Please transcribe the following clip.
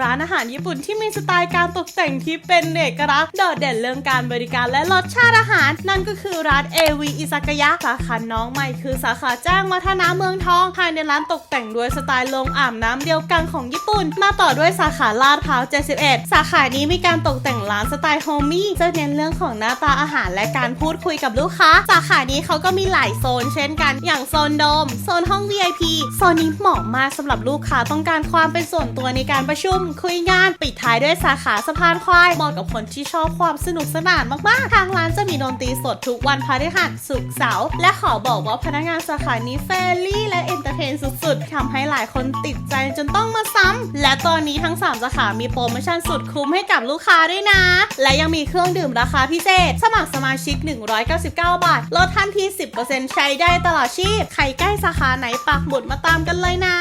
ร้านอาหารญี่ปุ่นที่มีสไตล์การตกแต่งที่เป็นเอกลักษณ์โดดเด่นเรื่องการบริการและรสชาติอาหาร นั่นก็คือร้าน AV อิซากายะสาขาน้องใหม่คือสาขาแจ้งวัฒนาเมืองทองภายในร้านตกแต่งด้วยสไตล์โรงอาบน้ำเดียวกันของญี่ปุ่น มาต่อด้วยสาขาลาดพร้าว 71 สาขานี้มีการตกแต่งร้านสไตล์โฮมี่จะเน้นเรื่องของหน้าตาอาหารและการพูดคุยกับลูกค้า สาขานี้เขาก็มีหลายโซนเช่นกัน อย่างโซนโดมโซนห้อง VIP โซนนี้เหมาะมากสำหรับลูกค้าต้องการความเป็นส่วนตัวในการประชุมคุยงานปิดท้ายด้วยสาขาสะพานควายเหมาะกับคนที่ชอบความสนุกสนานมากๆ ทางร้านจะมีดนตรีสดทุกวันพฤหัสศุกร์เสาร์และขอบอกว่าพนักงานสาขานี้เฟรนลี่และเอนเตอร์เทนสุดๆทำให้หลายคนติดใจจนต้องมาซ้ำและตอนนี้ทั้ง 3 สาขา มีโปรโมชั่นสุดคุ้มให้กับลูกค้าด้วยนะ และยังมีเครื่องดื่มราคาพิเศษ สมัครสมาชิก 199 บาท ลดทันที 10%ใช้ได้ตลอดชีพ ใครใกล้สาขาไหนปักหมุดมาตามกันเลยนะ